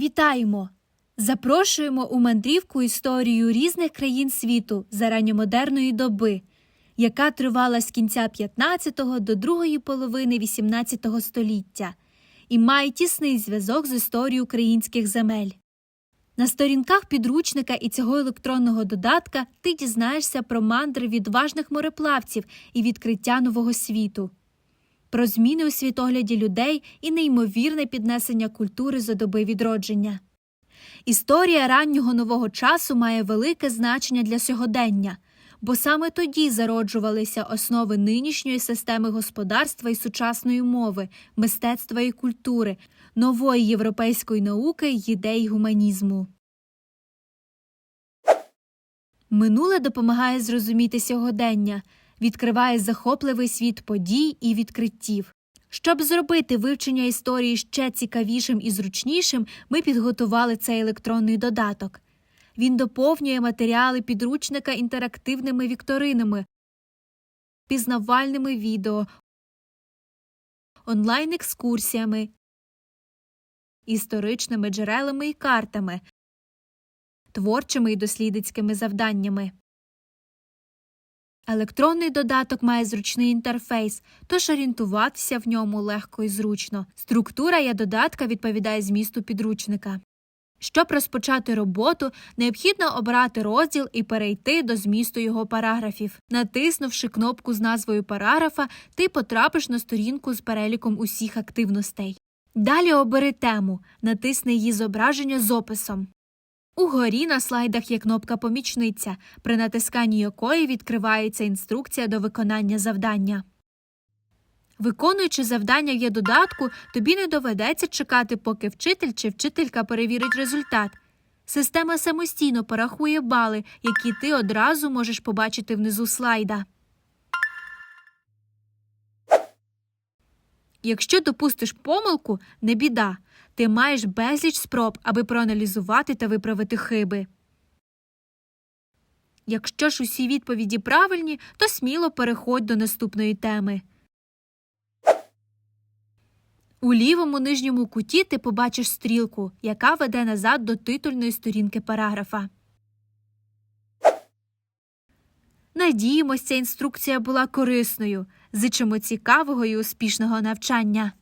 Вітаємо! Запрошуємо у мандрівку історію різних країн світу за ранньомодерної доби, яка тривала з кінця 15-го до другої половини 18 століття і має тісний зв'язок з історією українських земель. На сторінках підручника і цього електронного додатка ти дізнаєшся про мандри відважних мореплавців і відкриття нового світу, про зміни у світогляді людей і неймовірне піднесення культури за доби відродження. Історія раннього нового часу має велике значення для сьогодення, бо саме тоді зароджувалися основи нинішньої системи господарства і сучасної мови, мистецтва і культури, нової європейської науки ідей гуманізму. Минуле допомагає зрозуміти сьогодення, відкриває захопливий світ подій і відкриттів. Щоб зробити вивчення історії ще цікавішим і зручнішим, ми підготували цей електронний додаток. Він доповнює матеріали підручника інтерактивними вікторинами, пізнавальними відео, онлайн-екскурсіями, історичними джерелами і картами, творчими і дослідницькими завданнями. Електронний додаток має зручний інтерфейс, тож орієнтуватися в ньому легко і зручно. Структура є додатка відповідає змісту підручника. Щоб розпочати роботу, необхідно обрати розділ і перейти до змісту його параграфів. Натиснувши кнопку з назвою параграфа, ти потрапиш на сторінку з переліком усіх активностей. Далі обери тему, натисни її зображення з описом. Угорі на слайдах є кнопка Помічниця, при натисканні якої відкривається інструкція до виконання завдання. Виконуючи завдання в додатку, тобі не доведеться чекати, поки вчитель чи вчителька перевірить результат. Система самостійно порахує бали, які ти одразу можеш побачити внизу слайда. Якщо допустиш помилку, не біда. Ти маєш безліч спроб, аби проаналізувати та виправити хиби. Якщо ж усі відповіді правильні, то сміло переходь до наступної теми. У лівому нижньому куті ти побачиш стрілку, яка веде назад до титульної сторінки параграфа. Надіємось, ця інструкція була корисною. Зичимо цікавого і успішного навчання.